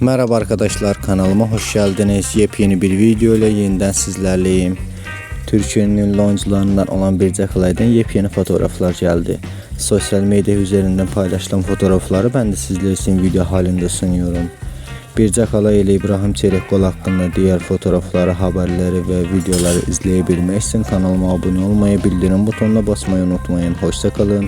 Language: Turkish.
Merhaba arkadaşlar kanalıma hoş geldiniz. Yepyeni bir video ile yeniden sizlerleyim. Türkiye'nin ünlü oyuncularından olan Birce Kalay'dan yepyeni fotoğraflar geldi. Sosyal medya üzerinden paylaşılan fotoğrafları ben de sizler için video halinde sunuyorum. Birce Kalay ile İbrahim Çelekkol hakkında diğer fotoğrafları, haberleri ve videoları izleyebilmek için kanalıma abone olmayı, bildirim butonuna basmayı unutmayın. Hoşçakalın.